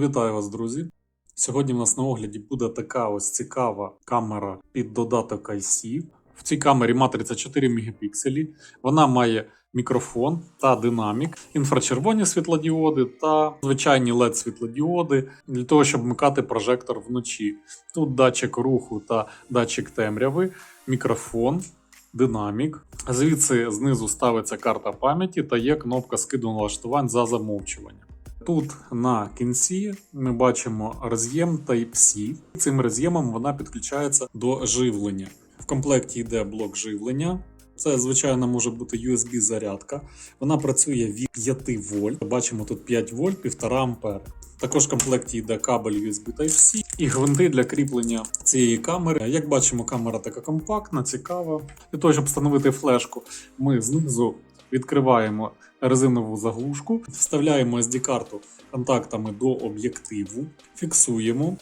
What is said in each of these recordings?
Вітаю вас, друзі! Сьогодні в нас на огляді буде така ось цікава камера під додаток IC. В цій камері матриця 4 мегапікселі. Вона має мікрофон та динамік, інфрачервоні світлодіоди та звичайні LED світлодіоди для того, щоб вмикати прожектор вночі. Тут датчик руху та датчик темряви, мікрофон, динамік. Звідси знизу ставиться карта пам'яті та є кнопка скиду налаштувань за замовчування. Тут на кінці ми бачимо роз'єм Type-C. Цим роз'ємом вона підключається до живлення. В комплекті йде блок живлення. Це, звичайно, може бути USB-зарядка. Вона працює від 5 вольт. Бачимо тут 5 вольт, 1,5 ампер. Також в комплекті йде кабель USB Type-C і гвинти для кріплення цієї камери. Як бачимо, камера така компактна, цікава. Для того, щоб встановити флешку, ми знизу відкриваємо резинову заглушку, вставляємо SD-карту контактами до об'єктиву, фіксуємо.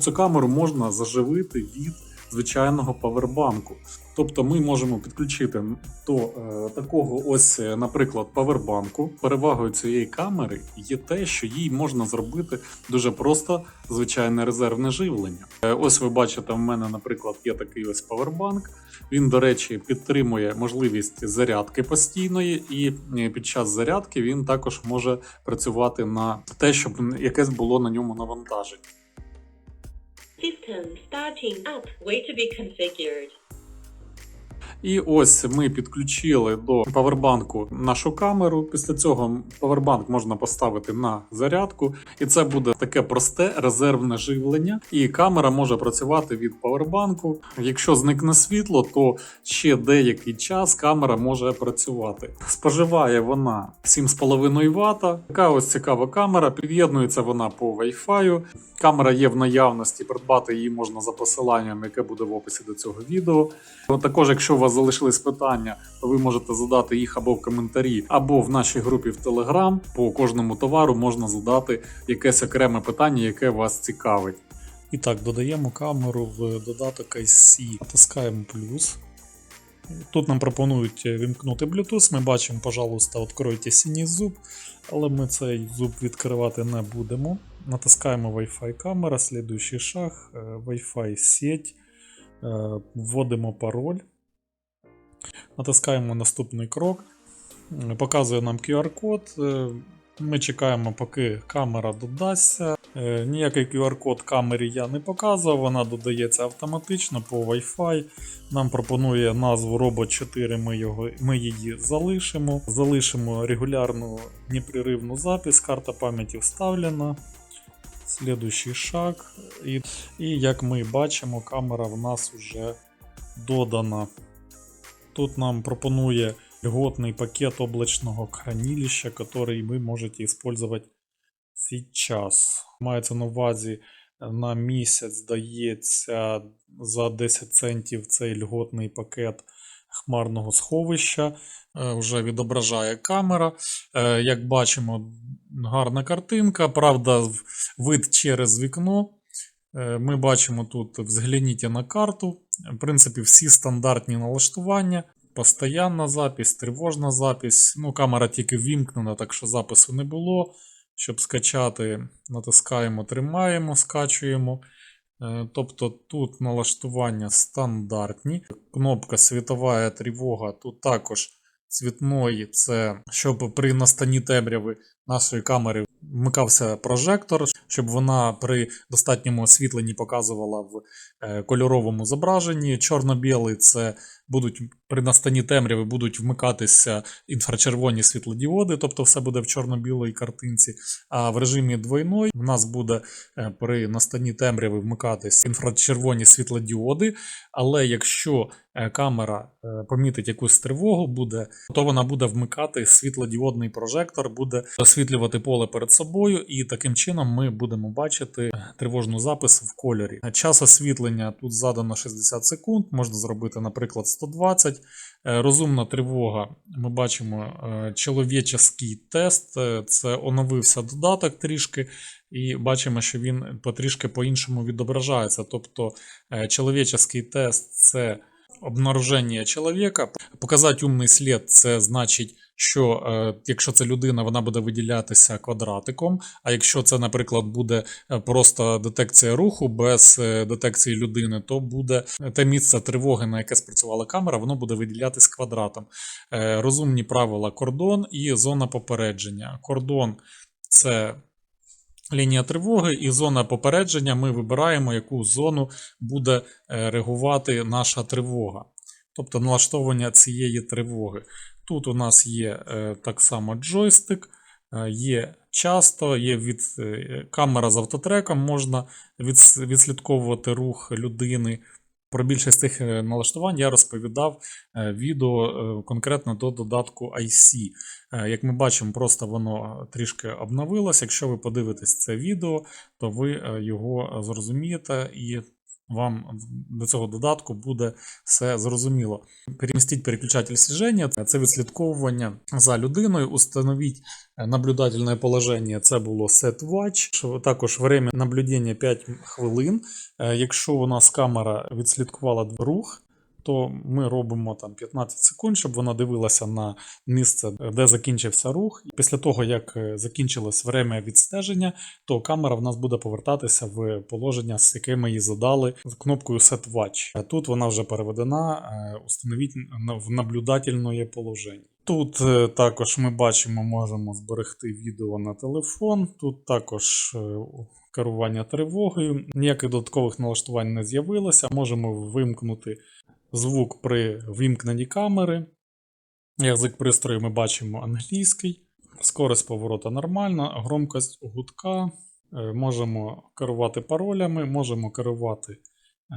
Цю камеру можна заживити від звичайного павербанку. Тобто ми можемо підключити до е, такого ось, е, наприклад, павербанку. Перевагою цієї камери є те, що їй можна зробити дуже просто звичайне резервне живлення. Е, ось ви бачите, в мене, наприклад, є такий ось павербанк. Він, до речі, підтримує можливість зарядки постійної, і е, під час зарядки він також може працювати на те, щоб якесь було на ньому навантаження. System starting up. Way to be configured. І ось ми підключили до павербанку нашу камеру. Після цього павербанк можна поставити на зарядку, і це буде таке просте резервне живлення. І камера може працювати від павербанку. Якщо зникне світло, то ще деякий час камера може працювати. Споживає вона 7,5 Вт. Така ось цікава камера. Під'єднується вона по Wi-Fi. Камера є в наявності, придбати її можна за посиланням, яке буде в описі до цього відео. Також, якщо у вас залишились питання, то ви можете задати їх або в коментарі, або в нашій групі в Telegram. По кожному товару можна задати якесь окреме питання, яке вас цікавить. І так, додаємо камеру в додаток IC, натискаємо плюс. Тут нам пропонують вімкнути Bluetooth. Ми бачимо, пожалуйста, відкройте синій зуб, але ми цей зуб відкривати не будемо. Натискаємо Wi-Fi камера, слідуючий шаг, е, Wi-Fi сеть, е, вводимо пароль, натискаємо наступний крок, показує нам QR-код. е, Ми чекаємо, поки камера додасться. Е, Ніякий QR-код камері я не показував, вона додається автоматично по Wi-Fi. Нам пропонує назву Robot 4, ми, його, ми її залишимо. Залишимо регулярну непреривну запис, карта пам'яті вставлена. Слідуючий шаг. І, і як ми бачимо, камера в нас вже додана. Тут нам пропонує льготний пакет облачного хранилища, который ви можете использовать сейчас. Мається на увазі на місяць дається за 10 центів цей льготний пакет хмарного сховища. Е, Вже відображає камера. Е, Як бачимо, гарна картинка. Правда, вид через вікно. Е, Ми бачимо тут взгляніть на карту. В принципі, всі стандартні налаштування. Постоянна запись, тривожна запись. Ну, камера тільки ввімкнена, так що запису не було. Щоб скачати, натискаємо, тримаємо, скачуємо. Е, Тобто тут налаштування стандартні. Кнопка світова тривога. Тут також цвітної це щоб при настанні темряви нашої камери вмикався прожектор, щоб вона при достатньому освітленні показувала в е, кольоровому зображенні. Чорно-білий це будуть при настанні темряви будуть вмикатися інфрачервоні світлодіоди, тобто все буде в чорно-білій картинці. А в режимі двойної в нас буде е, при настанні темряви вмикатись інфрачервоні світлодіоди. Але якщо е, камера помітить якусь тривогу, буде, то вона буде вмикати світлодіодний прожектор, буде освітлювати поле перед собою, і таким чином ми будемо бачити тривожну запис в кольорі. Час освітлення тут задано 60 секунд, можна зробити, наприклад, 120. Е, Розумна тривога. Ми бачимо е, чоловіческий тест. е, Це оновився додаток трішки, і бачимо, що він потрішки по-іншому відображається. Тобто, чоловіческий тест це обнаруження чоловіка. Показати умний слід це значить що е, якщо це людина, вона буде виділятися квадратиком. А якщо це, наприклад, буде е, просто детекція руху без е, детекції людини, то буде те місце тривоги, на яке спрацювала камера, воно буде виділятись квадратом. Е, Розумні правила кордон і зона попередження. Кордон це лінія тривоги, і зона попередження. Ми вибираємо, яку зону буде е, реагувати наша тривога. Тобто налаштовування цієї тривоги. Тут у нас є е, так само джойстик, е, є часто, є від, е, камера з автотреком, можна відс- відслідковувати рух людини. Про більшість цих е, налаштувань я розповідав відео конкретно до додатку IC. Як ми бачимо, просто воно трішки обновилось. Якщо ви подивитесь це відео, то ви його зрозумієте і вам до цього додатку буде все зрозуміло. Перемістіть переключатель слеження, це відслідковування за людиною. Установіть е, наблюдательне положення, це було set watch. Також время наблюдення 5 хвилин. Е, Якщо у нас камера відслідкувала рух, то ми робимо там 15 секунд, щоб вона дивилася на місце, де закінчився рух. Після того, як е, закінчилось время відстеження, то камера в нас буде повертатися в положення, з яке ми її задали з кнопкою Set Watch. Тут вона вже переведена, е, установіть в наблюдательне положення. Тут е, також ми бачимо, можемо зберегти відео на телефон. Тут також керування тривогою. Ніяких додаткових налаштувань не з'явилося. Можемо вимкнути звук при вимкненні камери. Язик пристрою ми бачимо англійський. Скорость поворота нормальна, громкость гудка. Е, Можемо керувати паролями, можемо керувати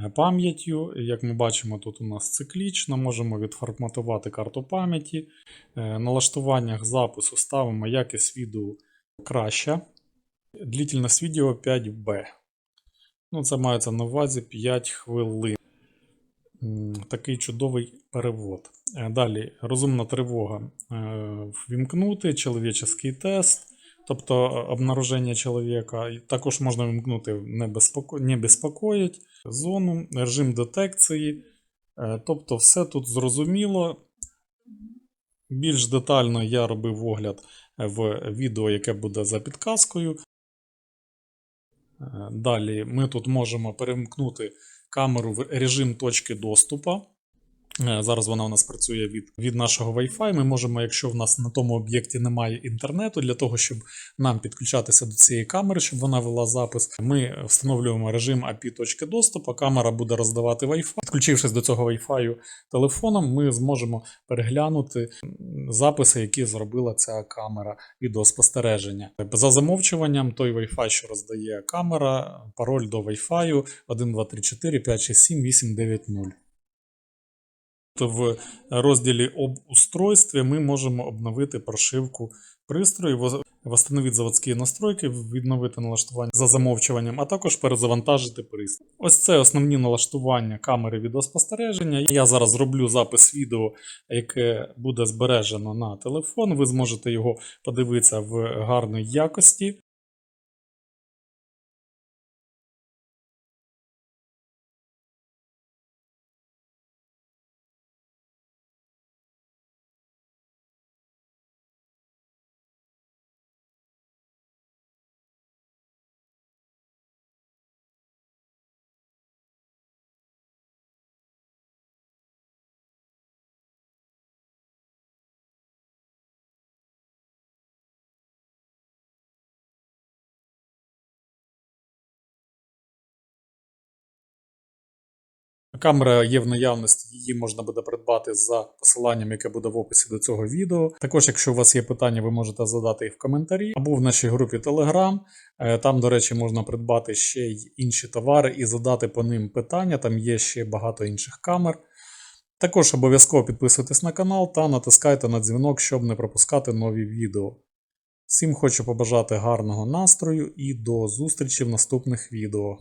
е, пам'яттю. Як ми бачимо, тут у нас циклічно, можемо відформатувати карту пам'яті. Е, Налаштуваннях запису ставимо якість відео краща. Длительність відео 5B. Ну, це мається на увазі 5 хвилин. Такий чудовий перевод. Е, Далі розумна тривога. Е, Ввімкнути чоловічий тест, тобто е, обнаруження чоловіка. Також можна вимкнути не, безпоко... не безпокоїть зону, режим детекції. Тобто, все тут зрозуміло. Більш детально я робив огляд в відео, яке буде за підказкою. Далі ми тут можемо перемкнути камеру в режим точки доступу. Е, Зараз вона у нас працює від, від нашого Wi-Fi. Ми можемо, якщо в нас на тому об'єкті немає інтернету, для того, щоб нам підключатися до цієї камери, щоб вона вела запис, ми встановлюємо режим API точки доступу. Камера буде роздавати Wi-Fi. Підключившись до цього Wi-Fi телефоном, ми зможемо переглянути записи, які зробила ця камера відеоспостереження. За замовчуванням, той Wi-Fi, що роздає камера, пароль до Wi-Fi 1, 2, 3, 4, 5, 6, 7, 8, 9, 0. В розділі об устройстві ми можемо обновити прошивку пристрою, восстановити заводські настройки, відновити налаштування за замовчуванням, а також перезавантажити пристрій. Ось це основні налаштування камери відеоспостереження. Я зараз зроблю запис відео, яке буде збережено на телефон. Ви зможете його подивитися в гарній якості. Камера є в наявності, її можна буде придбати за посиланням, яке буде в описі до цього відео. Також, якщо у вас є питання, ви можете задати їх в коментарі або в нашій групі Telegram. Е, Там, до речі, можна придбати ще й інші товари і задати по ним питання. Там є ще багато інших камер. Також обов'язково підписуйтесь на канал та натискайте на дзвінок, щоб не пропускати нові відео. Всім хочу побажати гарного настрою і до зустрічі в наступних відео.